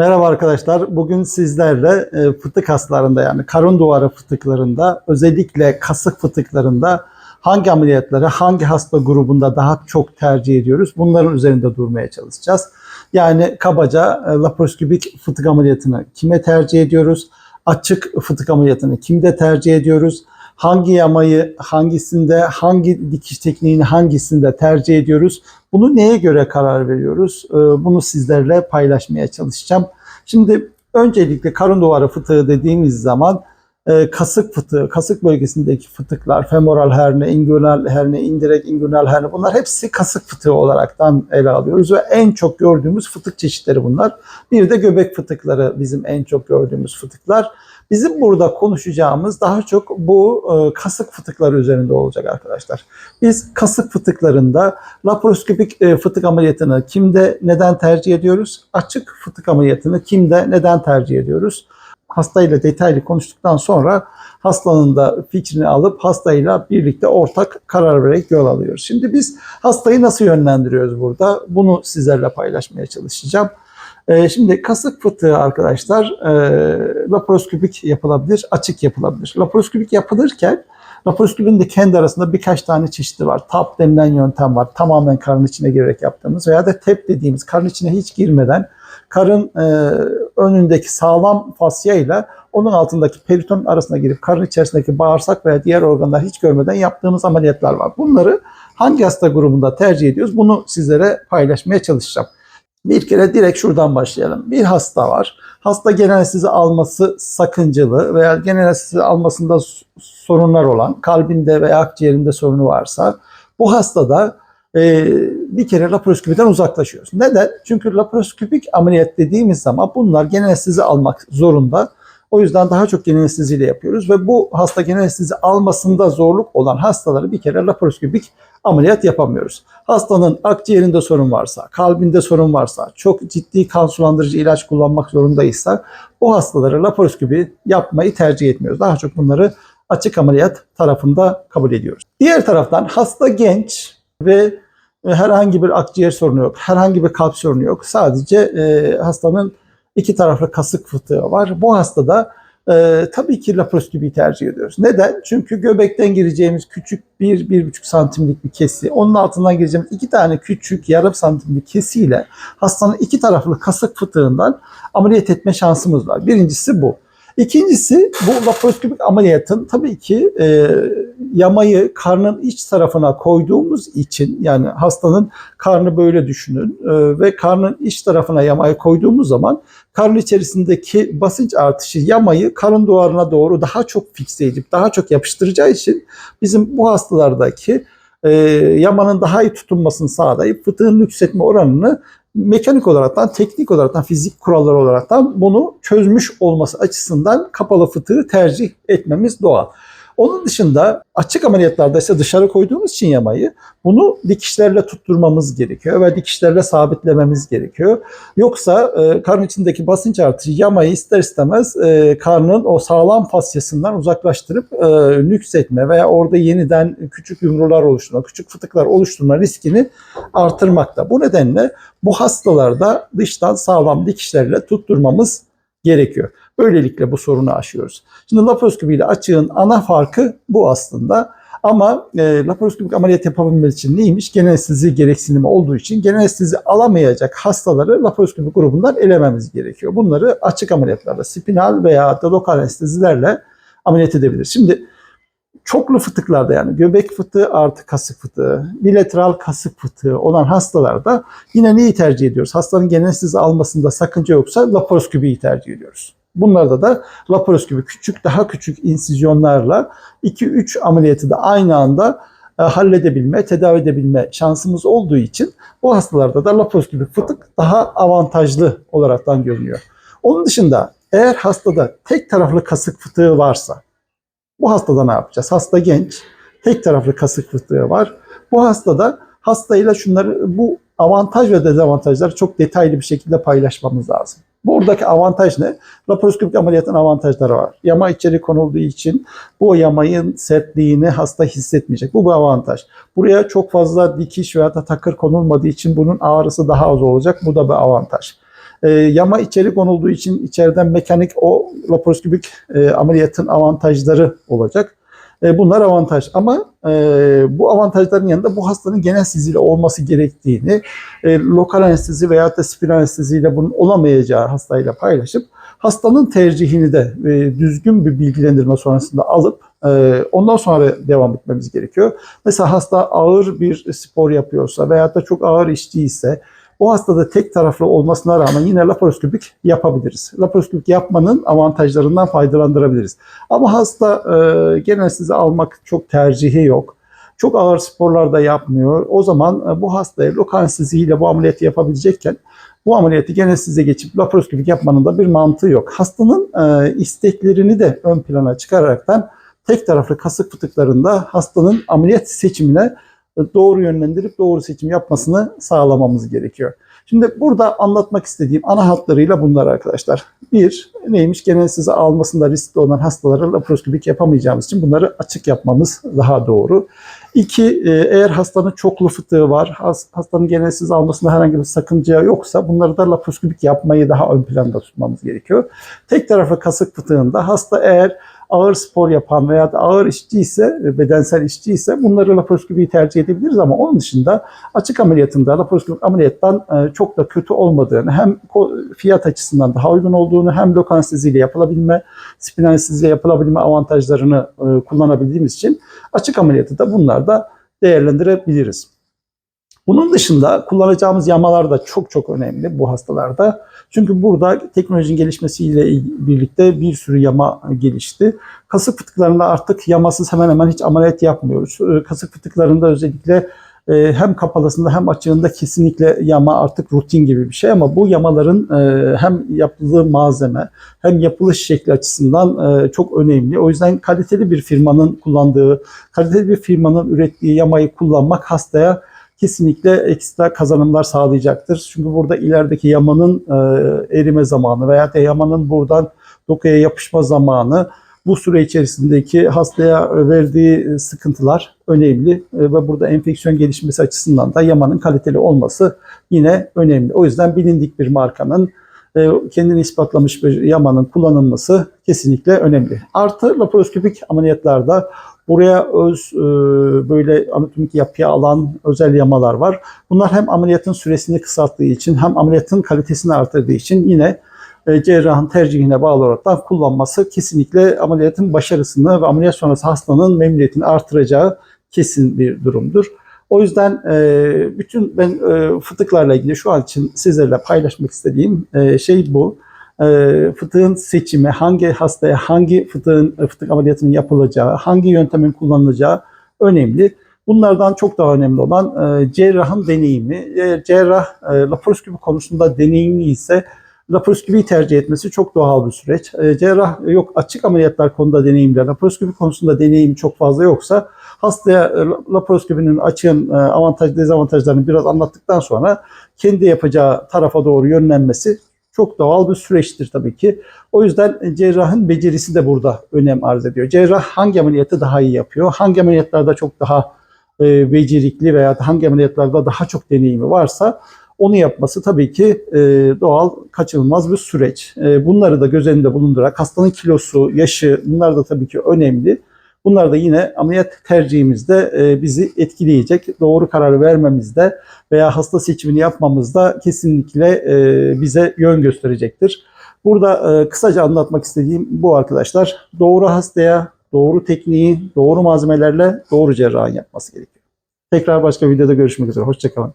Merhaba arkadaşlar. Bugün sizlerle e, fıtık hastalarında yani karın duvarı fıtıklarında özellikle kasık fıtıklarında hangi ameliyatları hangi hasta grubunda daha çok tercih ediyoruz? Bunların üzerinde durmaya çalışacağız. Yani kabaca e, laparoskopik fıtık ameliyatını kime tercih ediyoruz? Açık fıtık ameliyatını kimde tercih ediyoruz? Hangi yamayı hangisinde, hangi dikiş tekniğini hangisinde tercih ediyoruz? Bunu neye göre karar veriyoruz? Ee, Bunu sizlerle paylaşmaya çalışacağım. Şimdi öncelikle karın duvarı fıtığı dediğimiz zaman e, kasık fıtığı, kasık bölgesindeki fıtıklar, femoral herne, inguinal herne, indirek inguinal herne bunlar hepsi kasık fıtığı olaraktan ele alıyoruz ve en çok gördüğümüz fıtık çeşitleri bunlar. Bir de göbek fıtıkları bizim en çok gördüğümüz fıtıklar. Bizim burada konuşacağımız daha çok bu e, kasık fıtıkları üzerinde olacak arkadaşlar. Biz kasık fıtıklarında laparoskopik e, fıtık ameliyatını kimde neden tercih ediyoruz? Açık fıtık ameliyatını kimde neden tercih ediyoruz? Hastayla detaylı konuştuktan sonra hastanın da fikrini alıp hastayla birlikte ortak karar vererek yol alıyoruz. Şimdi biz hastayı nasıl yönlendiriyoruz burada? Bunu sizlerle paylaşmaya çalışacağım. Ee, Şimdi kasık fıtığı arkadaşlar e, laparoskopik yapılabilir, açık yapılabilir. Laparoskopik yapılırken laparoskopinin de kendi arasında birkaç tane çeşidi var. TAP denilen yöntem var. Tamamen karın içine girerek yaptığımız veya da TEP dediğimiz karın içine hiç girmeden karın e, önündeki sağlam fasya ile onun altındaki periton arasına girip karın içerisindeki bağırsak veya diğer organlar hiç görmeden yaptığımız ameliyatlar var. Bunları hangi hasta grubunda tercih ediyoruz? Bunu sizlere paylaşmaya çalışacağım. Bir kere direkt şuradan başlayalım. Bir hasta var. Hasta genel anestezi alması sakıncalı veya genel anestezi almasında sorunlar olan, kalbinde veya akciğerinde sorunu varsa bu hastada e, bir kere laparoskopiden uzaklaşıyoruz. Neden? Çünkü laparoskopik ameliyat dediğimiz zaman bunlar genel anestezi almak zorunda. O yüzden daha çok genel anesteziyle yapıyoruz ve bu hasta genel anestezi almasında zorluk olan hastaları bir kere laparoskopik ameliyat yapamıyoruz. Hastanın akciğerinde sorun varsa, kalbinde sorun varsa, çok ciddi kan sulandırıcı ilaç kullanmak zorundaysa bu hastaları laparoskopi yapmayı tercih etmiyoruz. Daha çok bunları açık ameliyat tarafında kabul ediyoruz. Diğer taraftan hasta genç ve herhangi bir akciğer sorunu yok, herhangi bir kalp sorunu yok. Sadece e, hastanın iki taraflı kasık fıtığı var. Bu hastada e, tabii ki laparoskopiyi tercih ediyoruz. Neden? Çünkü göbekten gireceğimiz küçük 1-1,5 santimlik bir kesi, onun altından gireceğimiz iki tane küçük yarım santimlik kesiyle hastanın iki taraflı kasık fıtığından ameliyat etme şansımız var. Birincisi bu. İkincisi bu laparoskopik ameliyatın tabii ki e, yamayı karnın iç tarafına koyduğumuz için yani hastanın karnı böyle düşünün e, ve karnın iç tarafına yamayı koyduğumuz zaman karın içerisindeki basınç artışı yamayı karın duvarına doğru daha çok fikse edip daha çok yapıştıracağı için bizim bu hastalardaki e, yamanın daha iyi tutunmasını sağlayıp fıtığın yükseltme oranını mekanik olaraktan, teknik olaraktan, fizik kuralları olaraktan bunu çözmüş olması açısından kapalı fıtığı tercih etmemiz doğal. Onun dışında açık ameliyatlarda ise dışarı koyduğumuz için yamayı bunu dikişlerle tutturmamız gerekiyor ve dikişlerle sabitlememiz gerekiyor. Yoksa e, karın içindeki basınç artışı yamayı ister istemez e, karnın o sağlam fasyasından uzaklaştırıp e, nüksetme veya orada yeniden küçük yumrular oluşturma, küçük fıtıklar oluşturma riskini artırmakta. Bu nedenle bu hastalarda dıştan sağlam dikişlerle tutturmamız gerekiyor. Böylelikle bu sorunu aşıyoruz. Şimdi laparoskopi ile açığın ana farkı bu aslında. Ama e, laparoskopik ameliyat yapabilmek için neymiş? Genel anestezi gereksinimi olduğu için genel anestezi alamayacak hastaları laparoskopi grubundan elememiz gerekiyor. Bunları açık ameliyatlarla, spinal veya da lokal anestezilerle ameliyat edebiliriz. Şimdi çoklu fıtıklarda yani göbek fıtığı artı kasık fıtığı, bilateral kasık fıtığı olan hastalarda yine neyi tercih ediyoruz? Hastanın genel anestezi almasında sakınca yoksa laparoskopiyi tercih ediyoruz. Bunlarda da laparoskopi küçük daha küçük insizyonlarla 2-3 ameliyatı da aynı anda e, halledebilme, tedavi edebilme şansımız olduğu için bu hastalarda da laparoskopi fıtık daha avantajlı olaraktan görünüyor. Onun dışında eğer hastada tek taraflı kasık fıtığı varsa bu hastada ne yapacağız? Hasta genç, tek taraflı kasık fıtığı var. Bu hastada hastayla şunları bu avantaj ve dezavantajları çok detaylı bir şekilde paylaşmamız lazım. Buradaki avantaj ne? Laparoskopik ameliyatın avantajları var. Yama içeri konulduğu için bu yamayın sertliğini hasta hissetmeyecek. Bu bir avantaj. Buraya çok fazla dikiş veya da takır konulmadığı için bunun ağrısı daha az olacak. Bu da bir avantaj. E, yama içeri konulduğu için içeriden mekanik o laparoskopik e, ameliyatın avantajları olacak. E, bunlar avantaj ama e, bu avantajların yanında bu hastanın genel siziyle olması gerektiğini, e, lokal anestezi veya da spinal anesteziyle bunun olamayacağı hastayla paylaşıp hastanın tercihini de düzgün bir bilgilendirme sonrasında alıp ondan sonra devam etmemiz gerekiyor. Mesela hasta ağır bir spor yapıyorsa veya da çok ağır içtiyse o hastada tek taraflı olmasına rağmen yine laparoskopik yapabiliriz. Laparoskopik yapmanın avantajlarından faydalandırabiliriz. Ama hasta e, genel sizi almak çok tercihi yok. Çok ağır sporlarda yapmıyor. O zaman e, bu hastaya lokal anesteziyle bu ameliyatı yapabilecekken bu ameliyatı genel size geçip laparoskopik yapmanın da bir mantığı yok. Hastanın e, isteklerini de ön plana çıkararaktan tek taraflı kasık fıtıklarında hastanın ameliyat seçimine doğru yönlendirip doğru seçim yapmasını sağlamamız gerekiyor. Şimdi burada anlatmak istediğim ana hatlarıyla bunlar arkadaşlar. Bir, neymiş? Genel size almasında riskli olan hastalara laparoskopik yapamayacağımız için bunları açık yapmamız daha doğru. İki, e, eğer hastanın çoklu fıtığı var, hastanın genel size almasında herhangi bir sakınca yoksa bunları da laparoskopik yapmayı daha ön planda tutmamız gerekiyor. Tek taraflı kasık fıtığında hasta eğer ağır spor yapan veya da ağır işçi ise, bedensel işçi ise bunları laparoskopiyi tercih edebiliriz ama onun dışında açık ameliyatında laparoskopik ameliyattan e, çok da kötü olmadığını, hem fiyat açısından daha uygun olduğunu, hem lokal anesteziyle yapılabilme, spinal anesteziyle yapılabilme avantajlarını e, kullanabildiğimiz için açık ameliyatı da bunlarda değerlendirebiliriz. Bunun dışında kullanacağımız yamalar da çok çok önemli bu hastalarda. Çünkü burada teknolojinin gelişmesiyle birlikte bir sürü yama gelişti. Kasık fıtıklarında artık yamasız hemen hemen hiç ameliyat yapmıyoruz. Ee, kasık fıtıklarında özellikle e, hem kapalısında hem açığında kesinlikle yama artık rutin gibi bir şey ama bu yamaların e, hem yapıldığı malzeme hem yapılış şekli açısından e, çok önemli. O yüzden kaliteli bir firmanın kullandığı, kaliteli bir firmanın ürettiği yamayı kullanmak hastaya kesinlikle ekstra kazanımlar sağlayacaktır. Çünkü burada ilerideki yamanın e, erime zamanı veya da yamanın buradan dokuya yapışma zamanı bu süre içerisindeki hastaya verdiği sıkıntılar önemli e, ve burada enfeksiyon gelişmesi açısından da yamanın kaliteli olması yine önemli. O yüzden bilindik bir markanın e, kendini ispatlamış bir yamanın kullanılması kesinlikle önemli. Artı laparoskopik ameliyatlarda Buraya öz e, böyle anatomik yapıya alan özel yamalar var. Bunlar hem ameliyatın süresini kısalttığı için hem ameliyatın kalitesini artırdığı için yine e, cerrahın tercihine bağlı olarak kullanması kesinlikle ameliyatın başarısını ve ameliyat sonrası hastanın memnuniyetini artıracağı kesin bir durumdur. O yüzden e, bütün ben fıtıklarla ilgili şu an için sizlerle paylaşmak istediğim şey bu fıtığın seçimi, hangi hastaya hangi fıtığın e, fıtık ameliyatının yapılacağı, hangi yöntemin kullanılacağı önemli. Bunlardan çok daha önemli olan e, cerrahın deneyimi. Eğer cerrah e, laparoskopi konusunda deneyimli ise laparoskopiyi tercih etmesi çok doğal bir süreç. E, cerrah yok açık ameliyatlar konuda deneyimli, laparoskopi konusunda deneyim çok fazla yoksa hastaya e, laparoskopinin açığın e, avantaj dezavantajlarını biraz anlattıktan sonra kendi yapacağı tarafa doğru yönlenmesi çok doğal bir süreçtir tabii ki. O yüzden cerrahın becerisi de burada önem arz ediyor. Cerrah hangi ameliyatı daha iyi yapıyor? Hangi ameliyatlarda çok daha e, becerikli veya hangi ameliyatlarda daha çok deneyimi varsa onu yapması tabii ki e, doğal, kaçınılmaz bir süreç. E, bunları da göz önünde bulundurarak hastanın kilosu, yaşı bunlar da tabii ki önemli. Bunlar da yine ameliyat tercihimizde e, bizi etkileyecek. Doğru kararı vermemizde veya hasta seçimini yapmamızda kesinlikle e, bize yön gösterecektir. Burada e, kısaca anlatmak istediğim bu arkadaşlar. Doğru hastaya doğru tekniği, doğru malzemelerle doğru cerrahın yapması gerekiyor. Tekrar başka videoda görüşmek üzere. Hoşçakalın.